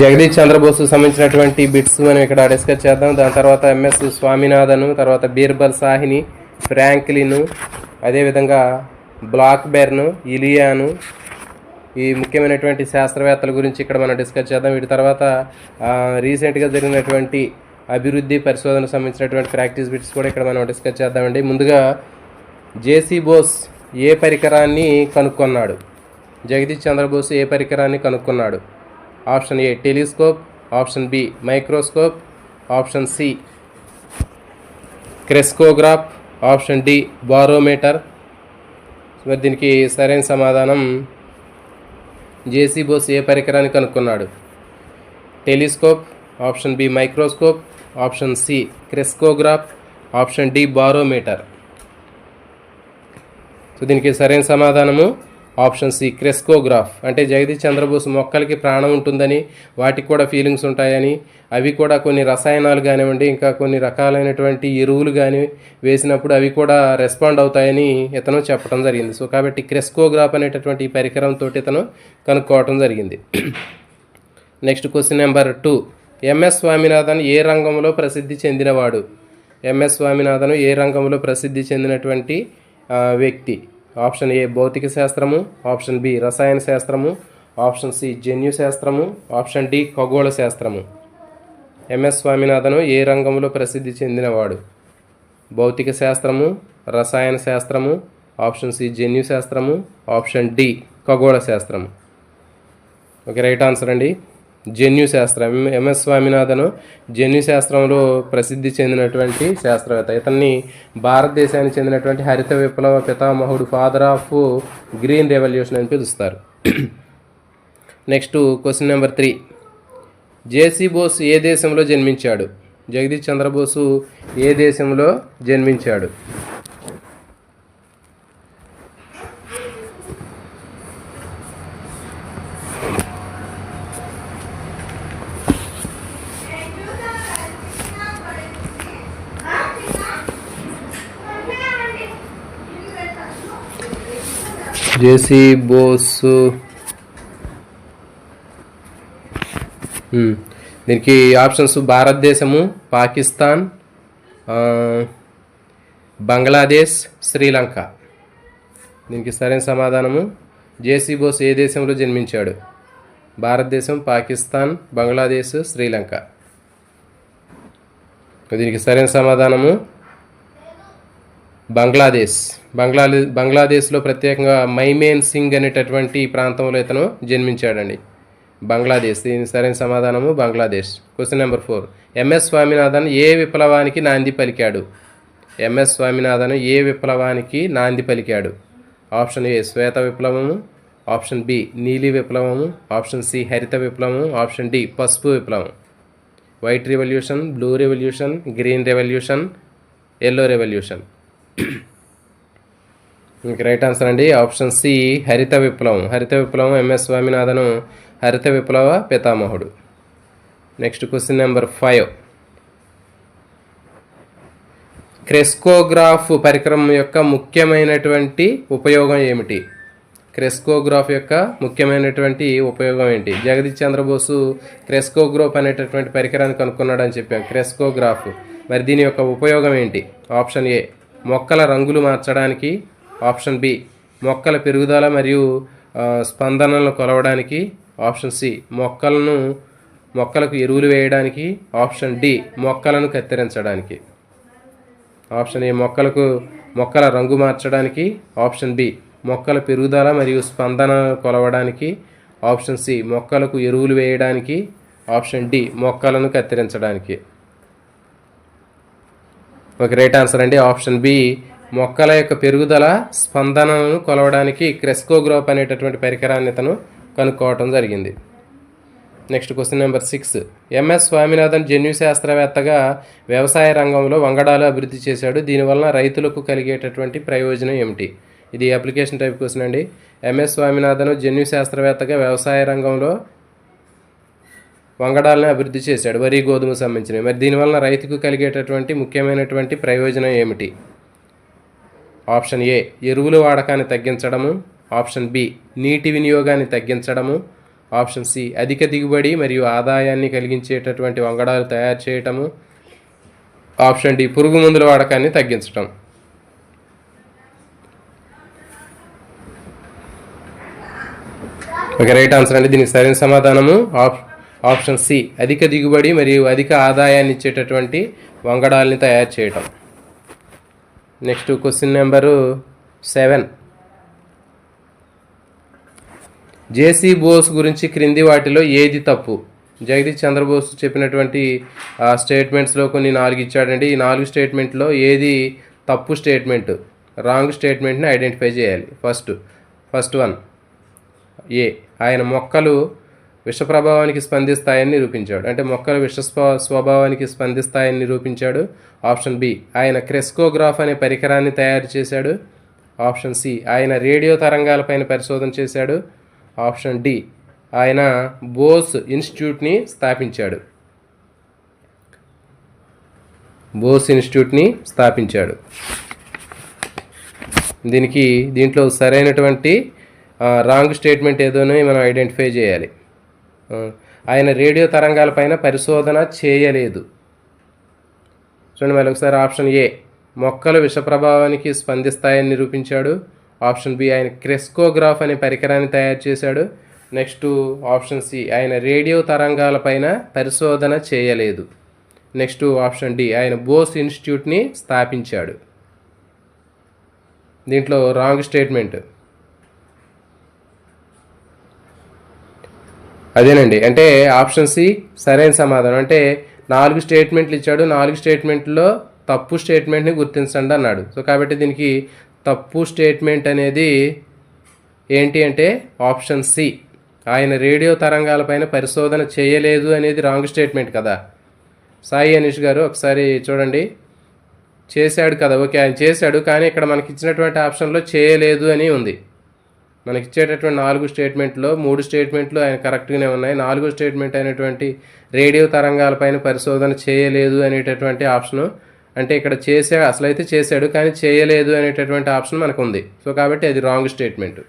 జగదీష్ చంద్రబోస్ సంబంధించినటువంటి బిట్స్ మనం ఇక్కడ డిస్కస్ చేద్దాం. దాని తర్వాత ఎంఎస్ స్వామినాథన్ తర్వాత బీర్బల్ సాహిని ఫ్రాంక్లిన్ అదేవిధంగా బ్లాక్ బెర్ను ఇలియాను. ఈ ముఖ్యమైనటువంటి శాస్త్రవేత్తల గురించి ఇక్కడ మనం డిస్కస్ చేద్దాం. వీటి తర్వాత రీసెంట్గా జరిగినటువంటి అభివృద్ధి పరిశోధన సంబంధించినటువంటి ప్రాక్టీస్ బిట్స్ కూడా ఇక్కడ మనం డిస్కస్ చేద్దామండి. ముందుగా జేసీ బోస్ ఏ పరికరాన్ని కనుక్కున్నాడు? జగదీష్ చంద్రబోస్ ఏ పరికరాన్ని కనుక్కున్నాడు? Option A telescope option B microscope option C crescograph option D barometer. మరి దీనికి సరైన సమాధానం జేసీ బోస్ ఏ పరికరాన్ని కనుక్కున్నాడు? Telescope option B microscope option C crescograph option D barometer. So దీనికి సరైన సమాధానము ఆప్షన్ సి క్రెస్కోగ్రాఫ్. అంటే జగదీష్ చంద్రబోస్ మొక్కలకి ప్రాణం ఉంటుందని వాటికి కూడా ఫీలింగ్స్ ఉంటాయని అవి కూడా కొన్ని రసాయనాలు కానివ్వండి ఇంకా కొన్ని రకాలైనటువంటి ఎరువులు కానీ వేసినప్పుడు అవి కూడా రెస్పాండ్ అవుతాయని ఇతను చెప్పడం జరిగింది. సో కాబట్టి క్రెస్కోగ్రాఫ్ అనేటటువంటి పరికరంతో ఇతను కనుక్కోవటం జరిగింది. Next question number two. MS Swaminathan ఏ రంగంలో ప్రసిద్ధి చెందినవాడు? ఎంఎస్ స్వామినాథన్ ఏ రంగంలో ప్రసిద్ధి చెందినటువంటి వ్యక్తి? ఆప్షన్ ఏ భౌతిక శాస్త్రము ఆప్షన్ బి రసాయన శాస్త్రము ఆప్షన్ సి జన్యు శాస్త్రము ఆప్షన్ డి ఖగోళ శాస్త్రము. ఎంఎస్ స్వామినాథను ఏ రంగంలో ప్రసిద్ధి చెందినవాడు? భౌతిక శాస్త్రము రసాయన శాస్త్రము ఆప్షన్ సి జన్యు శాస్త్రము ఆప్షన్ డి ఖగోళ శాస్త్రము. ఓకే రైట్ ఆన్సర్ అండి. జన్యు శాస్త్రం. ఎంఎస్ స్వామినాథన్ జన్యు శాస్త్రంలో ప్రసిద్ధి చెందినటువంటి శాస్త్రవేత్త. ఇతన్ని భారతదేశానికి చెందినటువంటి హరిత విప్లవ పితామహుడు ఫాదర్ ఆఫ్ గ్రీన్ రెవల్యూషన్ అని పిలుస్తారు. Next question number three. JC Bose ఏ దేశంలో జన్మించాడు? జగదీష్ చంద్రబోసు ఏ దేశంలో జన్మించాడు? జేసీ బోస్. దీనికి ఆప్షన్స్ భారతదేశము పాకిస్తాన్ బంగ్లాదేశ్ శ్రీలంక. దీనికి సరైన సమాధానము జేసీ బోస్ ఏ దేశంలో జన్మించాడు? భారతదేశం పాకిస్తాన్ బంగ్లాదేశ్ శ్రీలంక. దీనికి సరైన సమాధానము బంగ్లాదేశ్. బంగ్లాదే బంగ్లాదేశ్లో ప్రత్యేకంగా మైమేన్ సింగ్ అనేటటువంటి ప్రాంతంలో ఇతను జన్మించాడండి. బంగ్లాదేశ్. దీని సరైన సమాధానము Bangladesh. Question number four MS Swaminathan ఏ విప్లవానికి నాంది పలికాడు? ఎంఎస్ స్వామినాథన్ ఏ విప్లవానికి నాంది పలికాడు? ఆప్షన్ ఏ శ్వేత విప్లవము. ఆప్షన్ బి నీలి విప్లవము. ఆప్షన్ సి హరిత విప్లవము. ఆప్షన్ డి పసుపు విప్లవం. White revolution blue revolution green revolution yellow revolution. Right answer అండి. ఆప్షన్ సి హరిత విప్లవం. హరిత విప్లవం ఎంఎస్ స్వామినాథన్ హరిత విప్లవ పితామహుడు. Next question number five crescograph పరికరం యొక్క ముఖ్యమైనటువంటి ఉపయోగం ఏమిటి? క్రెస్కోగ్రాఫ్ యొక్క ముఖ్యమైనటువంటి ఉపయోగం ఏంటి? జగదీష్ చంద్రబోసు క్రెస్కోగ్రాఫ్ అనేటటువంటి పరికరాన్ని కనుక్కున్నాడని చెప్పాం. క్రెస్కోగ్రాఫ్. మరి దీని యొక్క ఉపయోగం ఏంటి? ఆప్షన్ ఏ మొక్కల రంగులు మార్చడానికి ఆప్షన్ బి మొక్కల పెరుగుదల మరియు స్పందనలను కొలవడానికి ఆప్షన్ సి మొక్కలను మొక్కలకు ఎరువులు వేయడానికి ఆప్షన్ డి మొక్కలను కత్తిరించడానికి. ఆప్షన్ ఏ మొక్కలకు మొక్కల రంగు మార్చడానికి ఆప్షన్ బి మొక్కల పెరుగుదల మరియు స్పందన కొలవడానికి ఆప్షన్ సి మొక్కలకు ఎరువులు వేయడానికి ఆప్షన్ డి మొక్కలను కత్తిరించడానికి. ఒక రైట్ ఆన్సర్ అండి. ఆప్షన్ బి మొక్కల యొక్క పెరుగుదల స్పందనను కొలవడానికి క్రెస్కోగ్రోప్ అనేటటువంటి పరికరాన్ని తను కనుక్కోవటం జరిగింది. Next question number six. MS Swaminathan జన్యు శాస్త్రవేత్తగా వ్యవసాయ రంగంలో వంగడాలు అభివృద్ధి చేశాడు. దీనివలన రైతులకు కలిగేటటువంటి ప్రయోజనం ఏమిటి? ఇది అప్లికేషన్ టైప్ క్వశ్చన్ అండి. ఎంఎస్ స్వామినాథన్ జన్యు శాస్త్రవేత్తగా వ్యవసాయ రంగంలో వంగడాలను అభివృద్ధి చేశాడు. వరి గోధుమ సంబంధించినవి. మరి దీనివలన రైతుకు కలిగేటటువంటి ముఖ్యమైనటువంటి ప్రయోజనం ఏమిటి? ఆప్షన్ ఏ ఎరువుల వాడకాన్ని తగ్గించడము. ఆప్షన్ బి నీటి వినియోగాన్ని తగ్గించడము. ఆప్షన్ సి అధిక దిగుబడి మరియు ఆదాయాన్ని కలిగించేటటువంటి వంగడాలు తయారు చేయటము. ఆప్షన్ డి పురుగు మందుల వాడకాన్ని తగ్గించటం. ఓకే రైట్ ఆన్సర్ అండి దీనికి సరైన సమాధానము. ఆప్ ఆప్షన్ సి అధిక దిగుబడి మరియు అధిక ఆదాయాన్ని ఇచ్చేటటువంటి వంగడాల్ని తయారు చేయటం. Next question number seven. JC Bose గురించి క్రింది వాటిలో ఏది తప్పు? జగదీష్ చంద్రబోస్ చెప్పినటువంటి స్టేట్మెంట్స్లో కొన్ని నాలుగు ఇచ్చాడండి. ఈ నాలుగు స్టేట్మెంట్లో ఏది తప్పు స్టేట్మెంట్ రాంగ్ స్టేట్మెంట్ని ఐడెంటిఫై చేయాలి. ఫస్ట్ ఫస్ట్ వన్ ఏ ఆయన మొక్కలు విష ప్రభావానికి స్పందిస్తాయని నిరూపించాడు. అంటే మొక్కలు విష స్వభావానికి స్పందిస్తాయని నిరూపించాడు. ఆప్షన్ బి ఆయన క్రెస్కోగ్రాఫ్ అనే పరికరాన్ని తయారు చేశాడు. ఆప్షన్ సి ఆయన రేడియో తరంగాలపైన పరిశోధన చేశాడు. ఆప్షన్ డి ఆయన బోస్ ఇన్స్టిట్యూట్ని స్థాపించాడు. బోస్ ఇన్స్టిట్యూట్ని స్థాపించాడు. దీనికి దీంట్లో సరైనటువంటి రాంగ్ స్టేట్మెంట్ ఏదోని మనం ఐడెంటిఫై చేయాలి. ఆయన రేడియో తరంగాలపైన పరిశోధన చేయలేదు. చూడండి మళ్ళీ ఒకసారి ఆప్షన్ ఏ. మొక్కలు విష ప్రభావానికి స్పందిస్తాయని నిరూపించాడు. ఆప్షన్ బి ఆయన క్రెస్కోగ్రాఫ్ అనే పరికరాన్ని తయారు చేశాడు. నెక్స్ట్ ఆప్షన్ సి ఆయన రేడియో తరంగాలపైన పరిశోధన చేయలేదు. నెక్స్ట్ ఆప్షన్ డి ఆయన బోస్ ఇన్స్టిట్యూట్ని స్థాపించాడు. దీంట్లో రాంగ్ స్టేట్మెంట్. అదేనండి. అంటే ఆప్షన్ సి సరైన సమాధానం. అంటే నాలుగు స్టేట్మెంట్లు ఇచ్చాడు. నాలుగు స్టేట్మెంట్లో తప్పు స్టేట్మెంట్ని గుర్తించండి అన్నాడు. సో కాబట్టి దీనికి తప్పు స్టేట్మెంట్ అనేది ఏంటి అంటే ఆప్షన్ సి. ఆయన రేడియో తరంగాలపైన పరిశోధన చేయలేదు అనేది రాంగ్ స్టేట్మెంట్ కదా. సాయి అనీష్ గారు ఒకసారి చూడండి. చేశాడు కదా. ఓకే ఆయన చేశాడు. కానీ ఇక్కడ మనకి ఇచ్చినటువంటి ఆప్షన్లో చేయలేదు అని ఉంది. మనకి ఇచ్చేటటువంటి నాలుగు స్టేట్మెంట్లో మూడు స్టేట్మెంట్లు ఆయన కరెక్ట్గానే ఉన్నాయి. నాలుగో స్టేట్మెంట్ అయినటువంటి రేడియో తరంగాలపైన పరిశోధన చేయలేదు అనేటటువంటి ఆప్షను. అంటే ఇక్కడ చేసే అసలు అయితే చేశాడు కానీ చేయలేదు అనేటటువంటి ఆప్షన్ మనకు ఉంది సో కాబట్టి అది రాంగ్ స్టేట్మెంట్.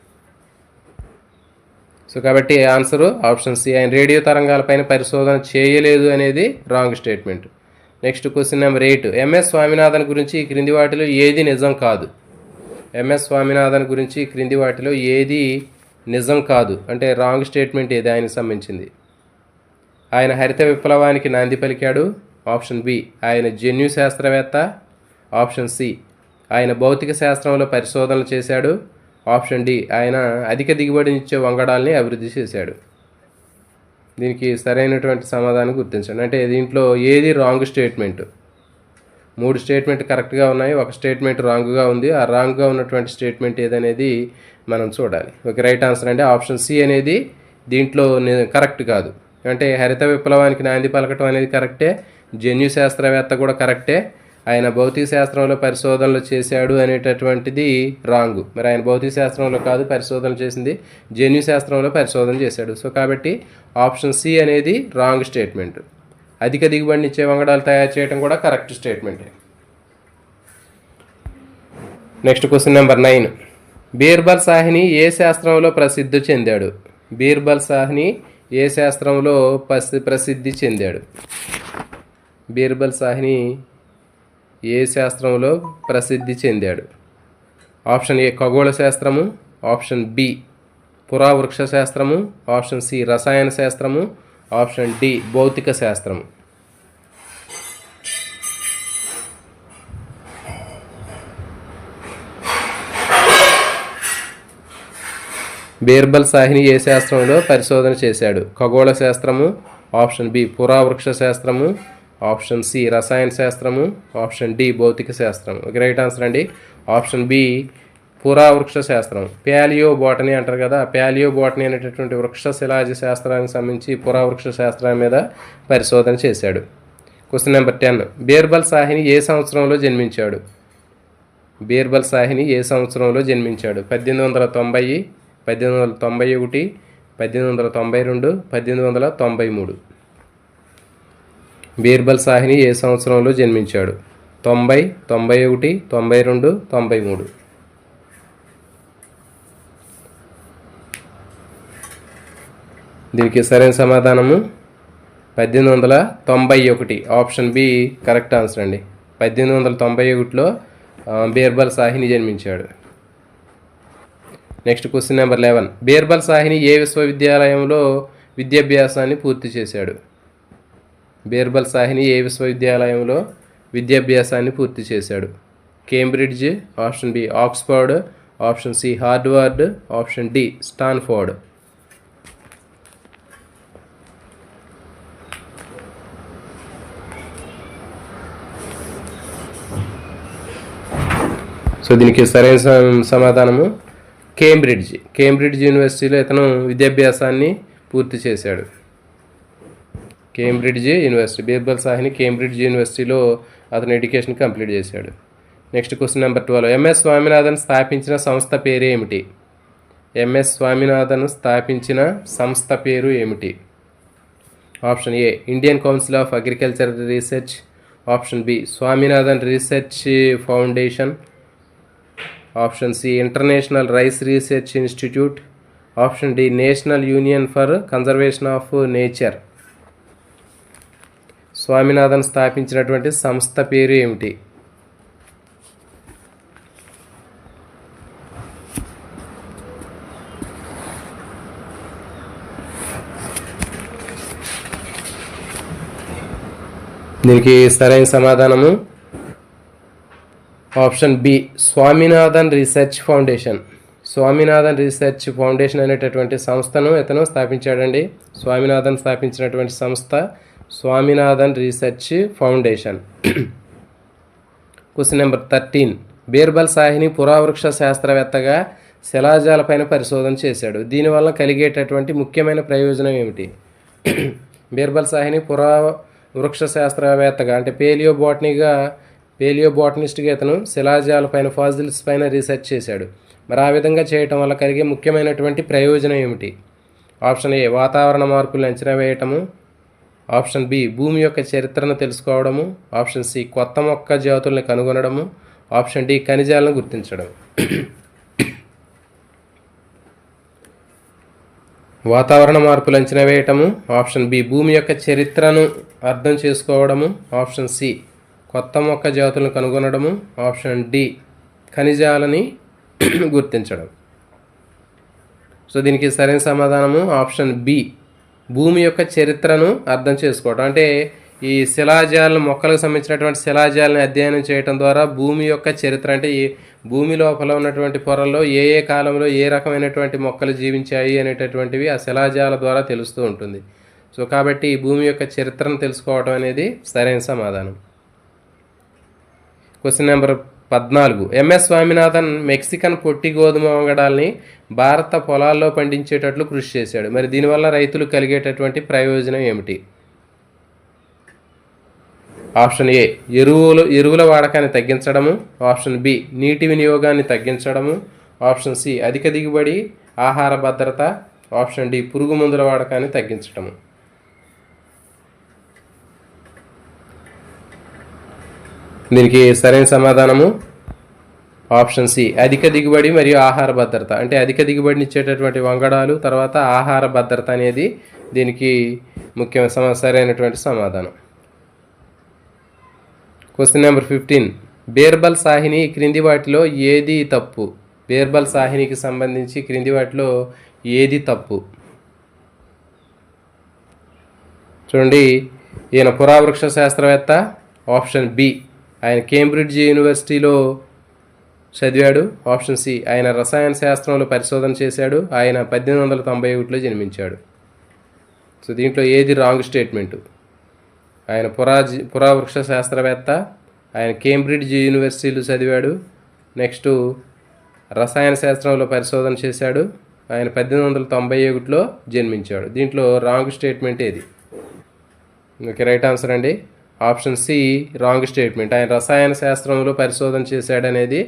సో కాబట్టి ఆన్సరు? Option C. ఆయన రేడియో తరంగాలపైన పరిశోధన చేయలేదు అనేది wrong statement. Next question number eight. MS Swaminathan గురించి ఈ క్రింది వాటిలో ఏది నిజం కాదు? ఎంఎస్ స్వామినాథన్ గురించి క్రింది వాటిలో ఏది నిజం కాదు. అంటే రాంగ్ స్టేట్మెంట్ ఏది ఆయనకు సంబంధించింది? ఆయన హరిత విప్లవానికి నాంది పలికాడు. ఆప్షన్ బి ఆయన జన్యు శాస్త్రవేత్త. ఆప్షన్ సి ఆయన భౌతిక శాస్త్రంలో పరిశోధనలు చేశాడు. ఆప్షన్ డి ఆయన అధిక దిగుబడినిచ్చే వంగడాల్ని అభివృద్ధి చేశాడు. దీనికి సరైనటువంటి సమాధానం గుర్తించండి. అంటే దీంట్లో ఏది రాంగ్ స్టేట్మెంట్? మూడు స్టేట్మెంట్ కరెక్ట్గా ఉన్నాయి. ఒక స్టేట్మెంట్ రాంగ్గా ఉంది. ఆ రాంగ్గా ఉన్నటువంటి స్టేట్మెంట్ ఏదనేది మనం చూడాలి. ఓకే రైట్ ఆన్సర్ అంటే ఆప్షన్ సి అనేది దీంట్లో కరెక్ట్ కాదు. అంటే హరిత విప్లవానికి నాంది పలకటం అనేది కరెక్టే జన్యు శాస్త్రవేత్త కూడా కరెక్టే ఆయన భౌతిక శాస్త్రంలో పరిశోధనలు చేశాడు అనేటటువంటిది రాంగ్ మరి ఆయన భౌతిక శాస్త్రంలో కాదు పరిశోధన చేసింది. జన్యు శాస్త్రంలో పరిశోధన చేశాడు. సో కాబట్టి ఆప్షన్ సి అనేది రాంగ్ స్టేట్మెంట్ అధిక దిగుబడిని ఇచ్చే వంగడాలు తయారు చేయడం కూడా correct స్టేట్మెంటే. Next question number nine. Birbal Sahni ఏ శాస్త్రంలో ప్రసిద్ధి చెందాడు? బీర్బల్ సాహిని ఏ శాస్త్రంలో ప్రసి ప్రసిద్ధి చెందాడు? బీర్బల్ సాహిని ఏ శాస్త్రంలో ప్రసిద్ధి చెందాడు? ఆప్షన్ ఏ ఖగోళ శాస్త్రము ఆప్షన్ బి పురావృక్ష శాస్త్రము ఆప్షన్ సి రసాయన శాస్త్రము ఆప్షన్ డి భౌతిక శాస్త్రము బీర్బల్ సాహిని ఏ శాస్త్రంలో పరిశోధన చేశాడు? ఖగోళ శాస్త్రము ఆప్షన్ బి పురావృక్ష శాస్త్రము ఆప్షన్ సి రసాయన శాస్త్రము ఆప్షన్ డి భౌతిక శాస్త్రం ఓకే రైట్ ఆన్సర్ అండి. ఆప్షన్ బి పురావృక్ష శాస్త్రం ప్యాలియో బోటనీ అంటారు కదా ప్యాలియో బోటనీ అనేటటువంటి వృక్ష శిలాజ శాస్త్రానికి సంబంధించి పురావృక్ష శాస్త్రం మీద పరిశోధన చేశాడు. Question number ten Birbal Sahni ఏ సంవత్సరంలో జన్మించాడు? బీర్బల్ సాహిని ఏ సంవత్సరంలో జన్మించాడు? పద్దెనిమిది వందల తొంభై పద్దెనిమిది వందల తొంభై ఒకటి పద్దెనిమిది వందల తొంభై రెండు పద్దెనిమిది వందల తొంభై మూడు. బీర్బల్ సాహిని ఏ సంవత్సరంలో జన్మించాడు? తొంభై తొంభై ఒకటి తొంభై రెండు తొంభై మూడు. దీనికి సరైన సమాధానము? పద్దెనిమిది వందల తొంభై ఒకటి. ఆప్షన్ బి కరెక్ట్ ఆన్సర్ అండి. పద్దెనిమిది వందల తొంభై ఒకటిలో బీర్బల్ సాహిని జన్మించాడు. Next question number eleven. Birbal Sahni ఏ విశ్వవిద్యాలయంలో విద్యాభ్యాసాన్ని పూర్తి చేశాడు? బీర్బల్ సాహిని ఏ విశ్వవిద్యాలయంలో విద్యాభ్యాసాన్ని పూర్తి చేశాడు? Cambridge option B Oxford option C Harvard option D Stanford. So దీనికి సరైన సమాధానము కేంబ్రిడ్జ్. కేంబ్రిడ్జ్ యూనివర్సిటీలో ఇతను విద్యాభ్యాసాన్ని పూర్తి చేశాడు. Cambridge university Birbal Sahni Cambridge యూనివర్సిటీలో అతను ఎడ్యుకేషన్ కంప్లీట్ చేశాడు. Next question number twelve. MS Swaminathan స్థాపించిన సంస్థ పేరు ఏమిటి? ఎంఎస్ స్వామినాథన్ స్థాపించిన సంస్థ పేరు ఏమిటి? Option A Indian council of agriculture research. Option B Swaminathan research foundation. Option C international rice research institute option D national union for conservation of nature Swaminathan స్థాపించినటువంటి సంస్థ పేరు ఏమిటి? దీనికి సరైన సమాధానము option B Swaminathan research foundation. Swaminathan research foundation అనేటటువంటి సంస్థను ఇతను స్థాపించాడండి. స్వామినాథన్ స్థాపించినటువంటి సంస్థ Swaminathan research foundation. Question number thirteen. Birbal Sahni పురావృక్ష శాస్త్రవేత్తగా శిలాజాలపైన పరిశోధన చేశాడు. దీనివల్ల కలిగేటటువంటి ముఖ్యమైన ప్రయోజనం ఏమిటి? బీర్బల్ సాహిని పురా వృక్ష శాస్త్రవేత్తగా అంటే పేలియో బాటనీగా పేలియోబాటనిస్ట్గా ఇతను శిలాజాల పైన ఫాజిల్స్ పైన రీసెర్చ్ చేశాడు. మరి ఆ విధంగా చేయటం వల్ల కలిగే ముఖ్యమైనటువంటి ప్రయోజనం ఏమిటి? ఆప్షన్ ఏ వాతావరణ మార్పులను అంచనా వేయటము. ఆప్షన్ బి భూమి యొక్క చరిత్రను తెలుసుకోవడము. ఆప్షన్ సి కొత్త మొక్క జాతుల్ని కనుగొనడము. ఆప్షన్ డి ఖనిజాలను గుర్తించడం. వాతావరణ మార్పులు అంచనా వేయటము. ఆప్షన్ బి భూమి యొక్క చరిత్రను అర్థం చేసుకోవడము. ఆప్షన్ సి కొత్త మొక్క జాతులను కనుగొనడము ఆప్షన్ డి ఖనిజాలని గుర్తించడం. సో దీనికి సరైన సమాధానము ఆప్షన్ బి భూమి యొక్క చరిత్రను అర్థం చేసుకోవడం అంటే ఈ శిలాజాలను మొక్కలకు సంబంధించినటువంటి శిలాజాలను అధ్యయనం చేయడం ద్వారా భూమి యొక్క చరిత్ర అంటే ఈ భూమి లోపల ఉన్నటువంటి పొరల్లో ఏ ఏ కాలంలో ఏ రకమైనటువంటి మొక్కలు జీవించాయి అనేటటువంటివి ఆ శిలాజాల ద్వారా తెలుస్తూ ఉంటుంది. సో కాబట్టి ఈ భూమి యొక్క చరిత్రను తెలుసుకోవడం అనేది సరైన సమాధానం. క్వశ్చన్ నెంబర్ పద్నాలుగు. ఎంఎస్ స్వామినాథన్ మెక్సికన్ పొట్టి గోధుమ వంగడాల్ని భారత పొలాల్లో పండించేటట్లు కృషి చేశాడు. మరి దీనివల్ల రైతులు కలిగేటటువంటి ప్రయోజనం ఏమిటి? ఆప్షన్ ఏ ఎరువులు ఎరువుల వాడకాన్ని తగ్గించడము. ఆప్షన్ బి నీటి వినియోగాన్ని తగ్గించడము. ఆప్షన్ సి అధిక దిగుబడి ఆహార భద్రత. ఆప్షన్ డి పురుగు మందుల వాడకాన్ని తగ్గించడము. దీనికి సరైన సమాధానము? ఆప్షన్ సి అధిక దిగుబడి మరియు ఆహార భద్రత. అంటే అధిక దిగుబడిని ఇచ్చేటటువంటి వంగడాలు తర్వాత ఆహార భద్రత అనేది దీనికి ముఖ్యమైన సమ సరైనటువంటి సమాధానం. Question number fifteen Birbal Sahni క్రింది వాటిలో ఏది తప్పు? బీర్బల్ సాహినికి సంబంధించి క్రింది వాటిలో ఏది తప్పు? చూడండి ఈయన పురావృక్ష శాస్త్రవేత్త ఆప్షన్ బి. ఆయన కేంబ్రిడ్జ్ యూనివర్సిటీలో చదివాడు ఆప్షన్ సి ఆయన రసాయన శాస్త్రంలో పరిశోధన చేశాడు ఆయన పద్దెనిమిది వందల తొంభై ఒకటిలో జన్మించాడు. సో దీంట్లో ఏది రాంగ్ స్టేట్మెంటు? ఆయన పురాజి పురావృక్ష శాస్త్రవేత్త ఆయన కేంబ్రిడ్జ్ యూనివర్సిటీలో చదివాడు నెక్స్ట్ రసాయన శాస్త్రంలో పరిశోధన చేశాడు ఆయన పద్దెనిమిది వందల తొంభై ఒకటిలో జన్మించాడు. దీంట్లో రాంగ్ స్టేట్మెంట్ ఏది? ఓకే రైట్ ఆన్సర్ అండి. Option C wrong statement. ఆయన రసాయన శాస్త్రంలో పరిశోధన చేశాడనేది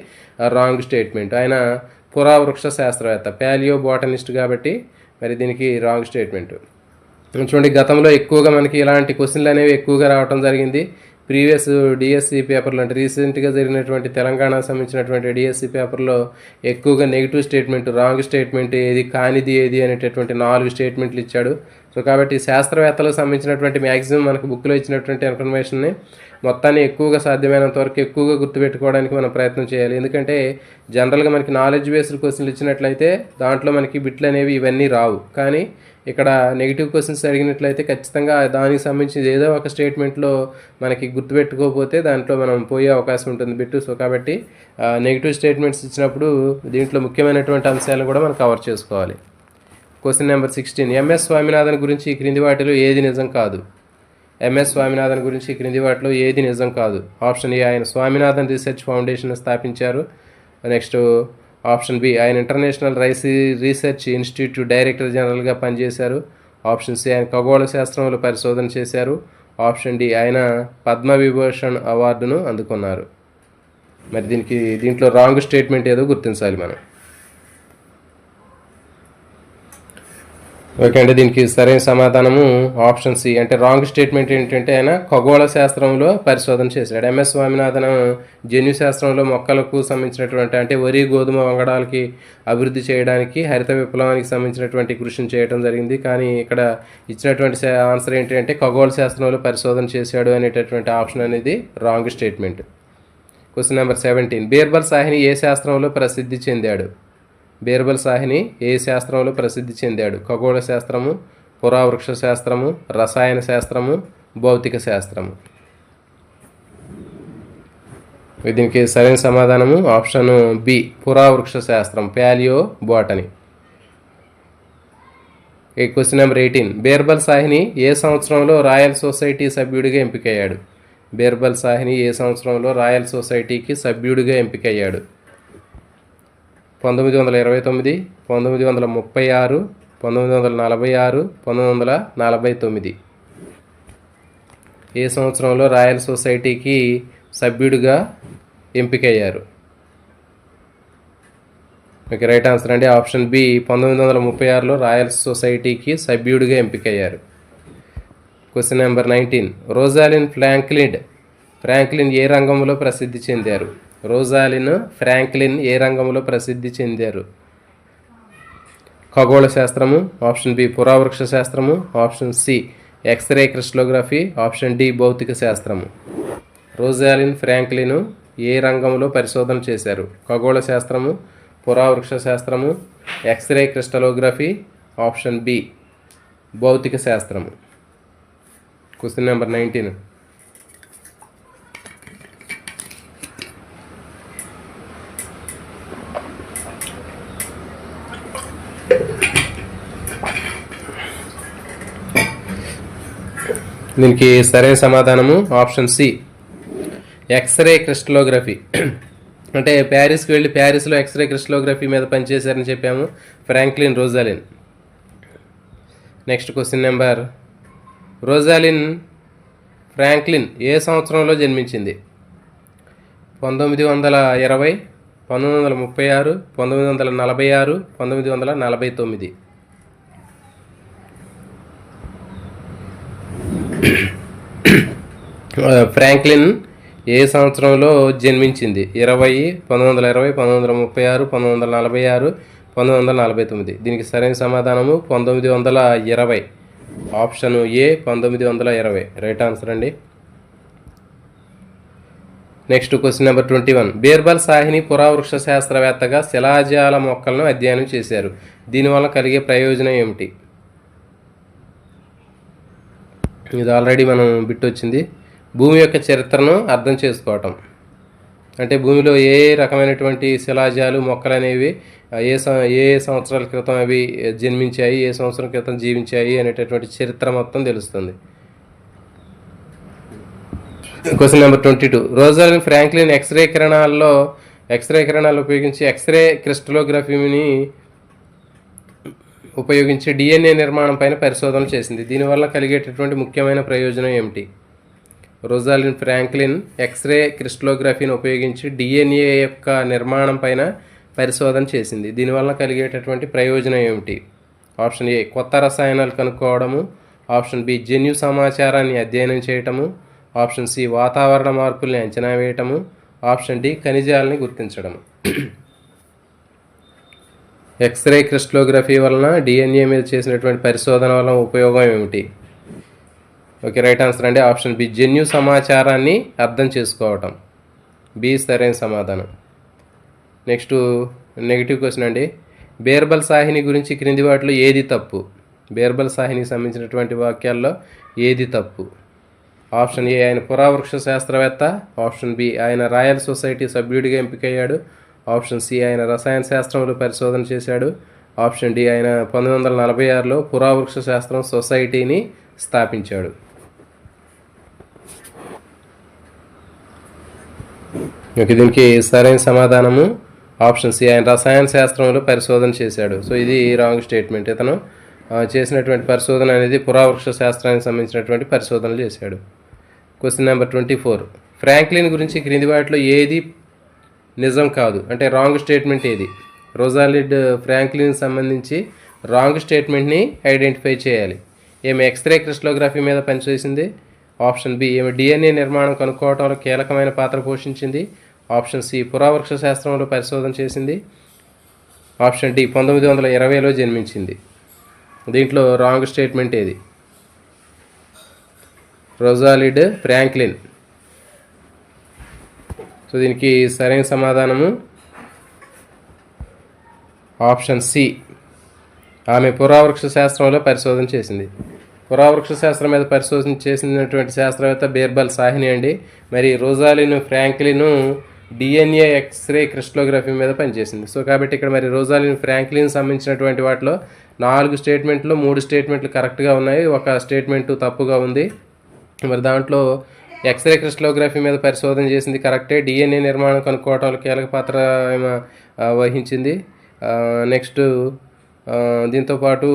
రాంగ్ స్టేట్మెంట్. ఆయన పురావృక్ష శాస్త్రవేత్త ప్యాలియో బాటనిస్ట్ కాబట్టి మరి దీనికి రాంగ్ స్టేట్మెంట్. చూడండి గతంలో ఎక్కువగా మనకి ఇలాంటి క్వశ్చన్లు అనేవి ఎక్కువగా రావటం జరిగింది. ప్రీవియస్ డిఎస్సి పేపర్లు అంటే రీసెంట్గా జరిగినటువంటి తెలంగాణ సంబంధించినటువంటి డిఎస్సి పేపర్లో ఎక్కువగా నెగిటివ్ స్టేట్మెంట్ రాంగ్ స్టేట్మెంట్ ఏది కానిది ఏది అనేటటువంటి నాలుగు స్టేట్మెంట్లు ఇచ్చాడు. సో కాబట్టి శాస్త్రవేత్తలకు సంబంధించినటువంటి మ్యాక్సిమం మనకు బుక్లో ఇచ్చినటువంటి ఇన్ఫర్మేషన్ని మొత్తాన్ని ఎక్కువగా సాధ్యమైనంత వరకు ఎక్కువగా గుర్తుపెట్టుకోవడానికి మనం ప్రయత్నం చేయాలి. ఎందుకంటే జనరల్గా మనకి నాలెడ్జ్ బేస్డ్ క్వశ్చన్లు ఇచ్చినట్లయితే దాంట్లో మనకి బిట్లు అనేవి ఇవన్నీ రావు. కానీ ఇక్కడ నెగిటివ్ క్వశ్చన్స్ అడిగినట్లయితే ఖచ్చితంగా దానికి సంబంధించి ఏదో ఒక స్టేట్మెంట్లో మనకి గుర్తుపెట్టుకోకపోతే దాంట్లో మనం పోయే అవకాశం ఉంటుంది బిట్టు. సో కాబట్టి నెగిటివ్ స్టేట్మెంట్స్ ఇచ్చినప్పుడు దీంట్లో ముఖ్యమైనటువంటి అంశాలను కూడా మనం కవర్ చేసుకోవాలి. Question number sixteen MS Swaminathan గురించి క్రింది వాటిలో ఏది నిజం కాదు? ఎంఎస్ స్వామినాథన్ గురించి క్రింది వాటిలో ఏది నిజం కాదు? ఆప్షన్ ఏ ఆయన స్వామినాథన్ రీసెర్చ్ ఫౌండేషన్ స్థాపించారు. నెక్స్ట్ ఆప్షన్ బి ఆయన international rice research institute director జనరల్గా పనిచేశారు. ఆప్షన్ సి ఆయన ఖగోళ శాస్త్రంలో పరిశోధన చేశారు. ఆప్షన్ డి ఆయన పద్మవిభూషణ్ అవార్డును అందుకున్నారు. మరి దీనికి దీంట్లో రాంగ్ స్టేట్మెంట్ ఏదో గుర్తించాలి మనం. ఓకే అంటే దీనికి సరైన సమాధానము ఆప్షన్ సి. అంటే రాంగ్ స్టేట్మెంట్ ఏంటంటే ఆయన ఖగోళ శాస్త్రంలో పరిశోధన చేశాడు. ఎంఎస్ స్వామినాథన్ జన్యు శాస్త్రంలో మొక్కలకు సంబంధించినటువంటి అంటే వరి గోధుమ వంగడాలకి అభివృద్ధి చేయడానికి హరిత విప్లవానికి సంబంధించినటువంటి కృషిని చేయడం జరిగింది. కానీ ఇక్కడ ఇచ్చినటువంటి ఆన్సర్ ఏంటి అంటే ఖగోళ శాస్త్రంలో పరిశోధన చేశాడు అనేటటువంటి ఆప్షన్ అనేది wrong statement. Question number seventeen. Birbal Sahni ఏ శాస్త్రంలో ప్రసిద్ధి చెందాడు? బీర్బల్ సాహిని ఏ శాస్త్రంలో ప్రసిద్ధి చెందాడు? ఖగోళ శాస్త్రము పురావృక్ష శాస్త్రము రసాయన శాస్త్రము భౌతిక శాస్త్రము. దీనికి సరైన సమాధానము ఆప్షన్ బి పురావృక్ష శాస్త్రం ప్యాలియో బోటనీ. ఈ question number eighteen. Birbal Sahni ఏ సంవత్సరంలో రాయల్ సొసైటీ సభ్యుడిగా ఎంపికయ్యాడు? బీర్బల్ సాహిని ఏ సంవత్సరంలో రాయల్ సొసైటీకి సభ్యుడిగా ఎంపికయ్యాడు? పంతొమ్మిది వందల ఇరవై తొమ్మిది పంతొమ్మిది వందల ముప్పై ఆరు పంతొమ్మిది వందల నలభై ఆరు పంతొమ్మిది వందల నలభై తొమ్మిది. ఏ సంవత్సరంలో రాయల్ సొసైటీకి సభ్యుడిగా ఎంపికయ్యారు? మీకు రైట్ ఆన్సర్ అండి. ఆప్షన్ బి పంతొమ్మిది వందల ముప్పై ఆరులో రాయల్ సొసైటీకి సభ్యుడిగా ఎంపికయ్యారు. Question number nineteen. Rosalind Franklin Franklin ఏ రంగంలో ప్రసిద్ధి చెందారు? రోజాలిన్ ఫ్రాంక్లిన్ ఏ రంగంలో ప్రసిద్ధి చెందారు? ఖగోళ శాస్త్రము ఆప్షన్ బి పురావృక్ష శాస్త్రము option C X-ray crystallography option D భౌతిక శాస్త్రము. రోజాలిన్ ఫ్రాంక్లిన్ ఏ రంగంలో పరిశోధన చేశారు? ఖగోళ శాస్త్రము పురావృక్ష శాస్త్రము ఎక్స్రే క్రిస్టలోగ్రఫీ ఆప్షన్ బి భౌతిక శాస్త్రము. Question number nineteen. దీనికి సరైన సమాధానము ఆప్షన్ సి. X-ray crystallography. అంటే ప్యారిస్కి వెళ్ళి ప్యారిస్లో ఎక్స్రే క్రిస్టలోగ్రఫీ మీద పనిచేశారని చెప్పాము Franklin Rosalind. Next question number. Rosalind Franklin ఏ సంవత్సరంలో జన్మించింది? పంతొమ్మిది వందల ఇరవై పంతొమ్మిది వందల ముప్పై ఆరు పంతొమ్మిది వందల నలభై ఆరు పంతొమ్మిది వందల నలభై తొమ్మిది. ఫ్రాంక్లిన్ ఏ సంవత్సరంలో జన్మించింది? ఇరవై పంతొమ్మిది వందల ఇరవై పంతొమ్మిది వందల ముప్పై ఆరు పంతొమ్మిది వందల నలభై ఆరు పంతొమ్మిది వందల నలభై తొమ్మిది. దీనికి సరైన సమాధానము పంతొమ్మిది వందల ఇరవై. ఆప్షన్ ఏ పంతొమ్మిది వందల ఇరవై. రైట్ ఆన్సర్ అండి. Next question number twenty one. Birbal Sahni పురావృక్ష శాస్త్రవేత్తగా శిలాజాల మొక్కలను అధ్యయనం చేశారు. దీనివల్ల కలిగే ప్రయోజనం ఏమిటి? ఇది ఆల్రెడీ మనం బిట్ వచ్చింది. భూమి యొక్క చరిత్రను అర్థం చేసుకోవటం. అంటే భూమిలో ఏ రకమైనటువంటి శిలాజాలు మొక్కలు అనేవి ఏ సం- ఏ సంవత్సరాల క్రితం అవి జన్మించాయి ఏ సంవత్సరం క్రితం జీవించాయి అనేటటువంటి చరిత్ర మొత్తం తెలుస్తుంది. Question number twenty two Rosalind Franklin X-ray కిరణాల్లో X-ray కిరణాలు ఉపయోగించి ఎక్స్రే క్రిస్టలోగ్రఫీని ఉపయోగించి డిఎన్ఏ నిర్మాణం పైన పరిశోధన చేసింది. దీనివల్ల కలిగేటటువంటి ముఖ్యమైన ప్రయోజనం ఏమిటి? రోజాలిన్ ఫ్రాంక్లిన్ ఎక్స్రే క్రిస్టలోగ్రఫీని ఉపయోగించి డిఎన్ఏ యొక్క నిర్మాణం పైన పరిశోధన చేసింది. దీనివల్ల కలిగేటటువంటి ప్రయోజనం ఏమిటి? ఆప్షన్ ఏ కొత్త రసాయనాలు కనుక్కోవడము. ఆప్షన్ బి జన్యు సమాచారాన్ని అధ్యయనం చేయటము. ఆప్షన్ సి వాతావరణ మార్పుల్ని అంచనా వేయటము. ఆప్షన్ డి ఖనిజాలని గుర్తించడము. ఎక్స్రే క్రిస్టలోగ్రఫీ వలన డిఎన్ఏ మీద చేసినటువంటి పరిశోధన వలన ఉపయోగం ఏమిటి? ఓకే రైట్ ఆన్సర్ అండి. ఆప్షన్ బి జన్యు సమాచారాన్ని అర్థం చేసుకోవటం. బి సరైన సమాధానం. నెక్స్ట్ నెగిటివ్ క్వశ్చన్ అండి. బీర్బల్ సాహిని గురించి క్రింది వాటిలో ఏది తప్పు? బీర్బల్ సాహినికి సంబంధించినటువంటి వాక్యాల్లో ఏది తప్పు? ఆప్షన్ ఏ ఆయన పురావృక్ష శాస్త్రవేత్త. ఆప్షన్ బి ఆయన రాయల్ సొసైటీ సభ్యుడిగా ఎంపికయ్యాడు. ఆప్షన్ సి ఆయన రసాయన శాస్త్రంలో పరిశోధన చేశాడు. ఆప్షన్ డి ఆయన పంతొమ్మిది వందల నలభై ఆరులో పురావృక్ష శాస్త్రం సొసైటీని స్థాపించాడు. ఓకే దీనికి సరైన సమాధానము ఆప్షన్ సి. ఆయన రసాయన శాస్త్రంలో పరిశోధన చేశాడు. సో ఇది రాంగ్ స్టేట్మెంట్. ఇతను చేసినటువంటి పరిశోధన అనేది పురావృక్ష శాస్త్రానికి సంబంధించినటువంటి పరిశోధనలు చేశాడు. Question number twenty four Franklin గురించి క్రింది వాటిలో ఏది నిజం కాదు? అంటే రాంగ్ స్టేట్మెంట్ ఏది? రోజాలిడ్ ఫ్రాంక్లిన్ సంబంధించి రాంగ్ స్టేట్మెంట్ని ఐడెంటిఫై చేయాలి. ఏమి ఎక్స్రే క్రిస్టలోగ్రఫీ మీద పనిచేసింది? ఆప్షన్ బి ఏమి డిఎన్ఏ నిర్మాణం కనుక్కోవడంలో కీలకమైన పాత్ర పోషించింది? ఆప్షన్ సి పురావృక్ష శాస్త్రంలో పరిశోధన చేసింది. ఆప్షన్ డి పంతొమ్మిది వందల ఇరవైలో జన్మించింది. దీంట్లో రాంగ్ స్టేట్మెంట్ ఏది? Rosalind Franklin. సో దీనికి సరైన సమాధానము. ఆప్షన్ సి ఆమె పురావృక్ష శాస్త్రంలో పరిశోధన చేసింది. పురావృక్ష శాస్త్రం మీద పరిశోధన చేసినటువంటి శాస్త్రవేత్త బీర్బల్ సాహిని అండి. మరి Rosalind Franklin DNA X-ray crystallography మీద పనిచేసింది. సో కాబట్టి ఇక్కడ మరి రోజాలిన్ ఫ్రాంక్లిన్ సంబంధించినటువంటి వాటిలో నాలుగు స్టేట్మెంట్లు మూడు స్టేట్మెంట్లు కరెక్ట్గా ఉన్నాయి. ఒక స్టేట్మెంట్ తప్పుగా ఉంది. మరి దాంట్లో ఎక్స్రే క్రిస్టలోగ్రఫీ మీద పరిశోధన చేసింది కరెక్టే. డిఎన్ఏ నిర్మాణం కనుక్కోవడంలో కీలక పాత్ర వహించింది. నెక్స్ట్ దీంతోపాటు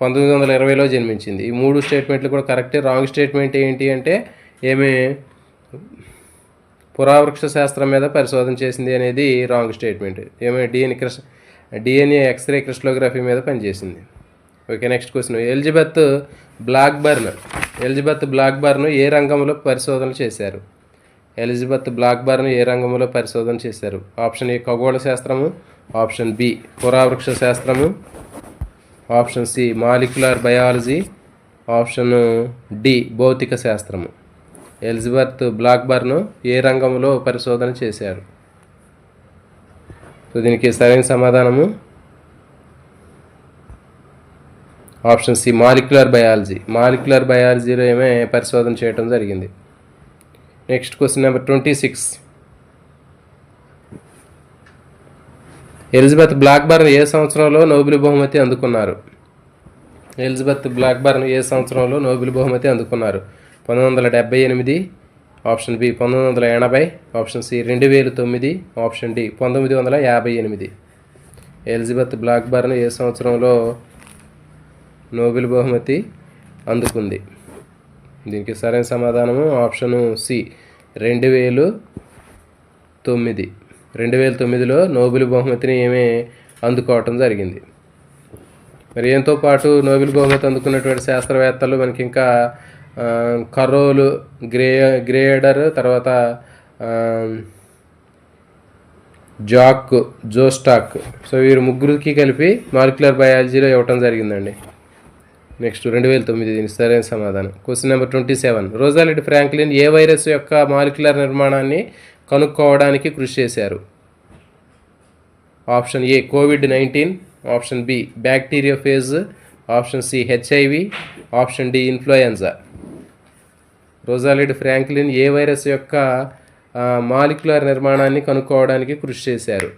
పంతొమ్మిది వందల ఇరవైలో జన్మించింది. ఈ మూడు స్టేట్మెంట్లు కూడా కరెక్టే. రాంగ్ స్టేట్మెంట్ ఏంటి అంటే ఏమి పురావృక్ష శాస్త్రం మీద పరిశోధన చేసింది అనేది రాంగ్ స్టేట్మెంట్ ఏమైనా డిఎన్ఏ క్రిస్ డిఎన్ఏ ఎక్స్రే క్రిస్టలోగ్రఫీ మీద పనిచేసింది. Okay next question Elizabeth Blackburn Elizabeth Blackburn ఏ రంగంలో పరిశోధనలు చేశారు? ఎలిజబెత్ బ్లాక్బర్న్ ఏ రంగంలో పరిశోధన చేశారు? ఆప్షన్ ఏ ఖగోళ శాస్త్రము. ఆప్షన్ బి పురావృక్ష శాస్త్రము. Option C molecular biology option D భౌతిక శాస్త్రము. ఎలిజబెత్ బ్లాక్బర్న్ ఏ రంగంలో పరిశోధన చేశారు? సో దీనికి సరైన సమాధానము? Option C molecular biology. Molecular బయాలజీలో ఏమే పరిశోధన చేయడం జరిగింది? Next question number twenty six. Elizabeth Blackburn ఏ సంవత్సరంలో నోబెల్ బహుమతి అందుకున్నారు? ఎలిజబెత్ బ్లాక్బర్న్ ఏ సంవత్సరంలో నోబెల్ బహుమతి అందుకున్నారు? పంతొమ్మిది వందల డెబ్బై ఎనిమిది ఆప్షన్ బి పంతొమ్మిది వందల ఎనభై ఆప్షన్ సి రెండు వేల తొమ్మిది ఆప్షన్ డి పంతొమ్మిది వందల యాభై ఎనిమిది. ఎలిజబెత్ బ్లాక్బర్న్ ఏ సంవత్సరంలో నోబెల్ బహుమతి అందుకుంది? దీనికి సరైన సమాధానము ఆప్షను సి రెండు వేలు తొమ్మిది. రెండు వేల తొమ్మిదిలో నోబెల్ బహుమతిని ఏమే అందుకోవటం జరిగింది? మరి ఏంతో పాటు నోబెల్ బహుమతి అందుకున్నటువంటి శాస్త్రవేత్తలు మనకి ఇంకా కరోలు గ్రే గ్రేడర్ తర్వాత జాక్ జోస్టాక్. సో వీరు ముగ్గురికి కలిపి మాలిక్యులర్ బయాలజీలో ఇవ్వటం జరిగిందండి. నెక్స్ట్ రెండు వేల తొమ్మిది దీనికి సరైన సమాధానం. Question number twenty seven. Rosalind Franklin ఏ వైరస్ యొక్క మాలిక్యులర్ నిర్మాణాన్ని కనుక్కోవడానికి కృషి చేశారు? Option A COVID nineteen. Option B bacteria phage. Option C HIV. Option D influenza Rosalind Franklin A virus యొక్క మాలిక్యులర్ నిర్మాణాన్ని కనుక్కోవడానికి కృషి చేశారు?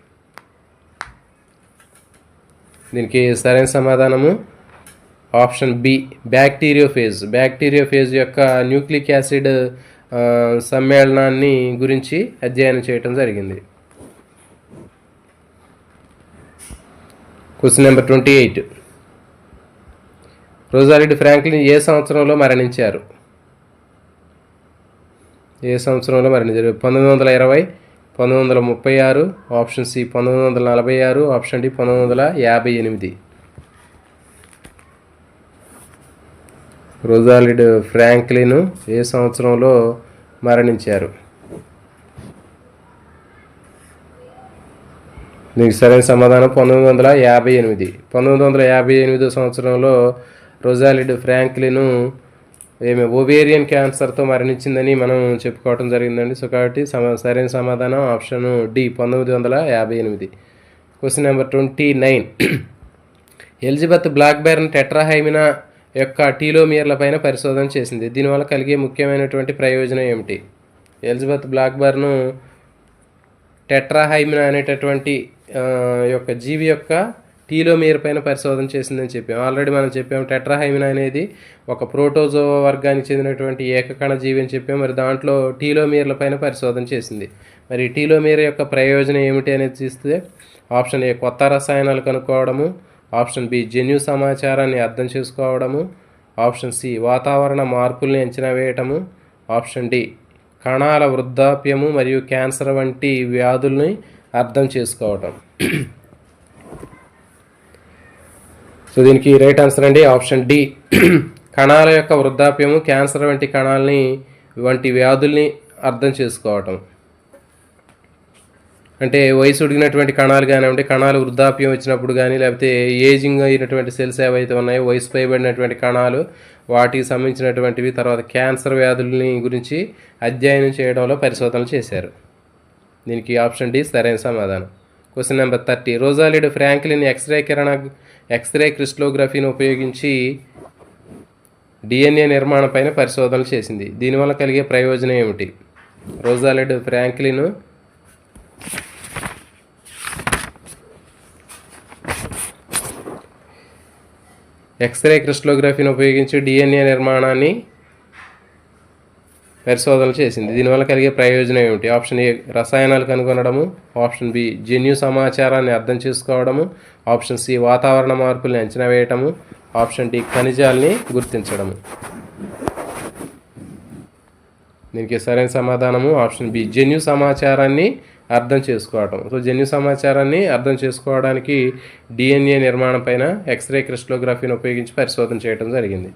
దీనికి సరైన సమాధానము? ఆప్షన్ బి బ్యాక్టీరియోఫేజ్ బ్యాక్టీరియోఫేజ్ యొక్క న్యూక్లిక్ యాసిడ్ సమ్మేళనాన్ని గురించి అధ్యయనం చేయటం జరిగింది. Question number twenty eight Rosalind Franklin ఏ సంవత్సరంలో మరణించారు? ఏ సంవత్సరంలో మరణించారు పంతొమ్మిది వందల ఇరవై పంతొమ్మిది వందల ముప్పై ఆరు ఆప్షన్ సి పంతొమ్మిది వందల నలభై ఆరు ఆప్షన్ డి పంతొమ్మిది వందల యాభై ఎనిమిది. రోజాలిడ్ ఫ్రాంక్లిన్ ఏ సంవత్సరంలో మరణించారు? దీనికి సరైన సమాధానం పంతొమ్మిది వందల యాభై ఎనిమిది. పంతొమ్మిది వందల యాభై ఎనిమిదో సంవత్సరంలో రొజాలిడ్ ఫ్రాంక్లిను ఏమి ఓవేరియన్ క్యాన్సర్తో మరణించిందని మనం చెప్పుకోవటం జరిగిందండి. సో కాబట్టి సమ సరైన సమాధానం ఆప్షన్ డి పంతొమ్మిది వందల యాభై ఎనిమిది. Question number twenty nine Elizabeth Blackburn Tetrahymena యొక్క టీలోమియర్ల పైన పరిశోధన చేసింది. దీనివల్ల కలిగే ముఖ్యమైనటువంటి ప్రయోజనం ఏమిటి? ఎలిజబెత్ బ్లాక్బెర్న్ టెట్రాహైమినా అనేటటువంటి యొక్క జీవి యొక్క టీలోమియర్ పైన పరిశోధన చేసిందని చెప్పాం. ఆల్రెడీ మనం చెప్పాం టెట్రాహైమిన్ అనేది ఒక ప్రోటోజో వర్గానికి చెందినటువంటి ఏకకణ జీవి అని చెప్పాం. మరి దాంట్లో టీలోమియర్ల పైన పరిశోధన చేసింది. మరి ఈ యొక్క ప్రయోజనం ఏమిటి అనేది చూస్తే ఆప్షన్ ఏ కొత్త రసాయనాలు కనుక్కోవడము. ఆప్షన్ బి జన్యు సమాచారాన్ని అర్థం చేసుకోవడము. ఆప్షన్ సి వాతావరణ మార్పుల్ని అంచనా వేయటము. ఆప్షన్ డి కణాల వృద్ధాప్యము మరియు క్యాన్సర్ వంటి వ్యాధుల్ని అర్థం చేసుకోవటం. సో దీనికి రైట్ ఆన్సర్ అండి ఆప్షన్ డి. కణాల యొక్క వృద్ధాప్యము క్యాన్సర్ వంటి కణాలని వంటి వ్యాధుల్ని అర్థం చేసుకోవటం. అంటే వయసు ఉడిగినటువంటి కణాలు కానివ్వండి కణాలు వృద్ధాప్యం వచ్చినప్పుడు కానీ లేకపోతే ఏజింగ్ అయినటువంటి సెల్స్ ఏవైతే ఉన్నాయో వయసు పైబడినటువంటి కణాలు వాటికి సంబంధించినటువంటివి తర్వాత క్యాన్సర్ వ్యాధుల్ని గురించి అధ్యయనం చేయడంలో పరిశోధనలు చేశారు. దీనికి ఆప్షన్ డి సరైన సమాధానం. Question number thirty. Rosalind Franklin X-ray కిరణ ఎక్స్రే క్రిస్టలోగ్రఫీని ఉపయోగించి డిఎన్ఏ నిర్మాణం పైన పరిశోధనలు చేసింది. దీనివల్ల కలిగే ప్రయోజనం ఏమిటి? రోజాలిడ్ ఫ్రాంక్లిన్ ఎక్స్రే క్రిస్టలోగ్రఫీని ఉపయోగించి డిఎన్ఏ నిర్మాణాన్ని పరిశోధనలు చేసింది. దీనివల్ల కలిగే ప్రయోజనం ఏమిటి? ఆప్షన్ ఏ రసాయనాలు కనుగొనడము. ఆప్షన్ బి జన్యు సమాచారాన్ని అర్థం చేసుకోవడము. ఆప్షన్ సి వాతావరణ మార్పుల్ని అంచనా వేయటము. Option D ఖనిజాల్ని గుర్తించడము. దీనికి సరైన సమాధానము. ఆప్షన్ బి జన్యు సమాచారాన్ని అర్థం చేసుకోవడం సో జన్యు సమాచారాన్ని అర్థం చేసుకోవడానికి డిఎన్ఏ నిర్మాణం పైన ఎక్స్రే క్రిస్టలోగ్రఫీని ఉపయోగించి పరిశోధన చేయడం జరిగింది.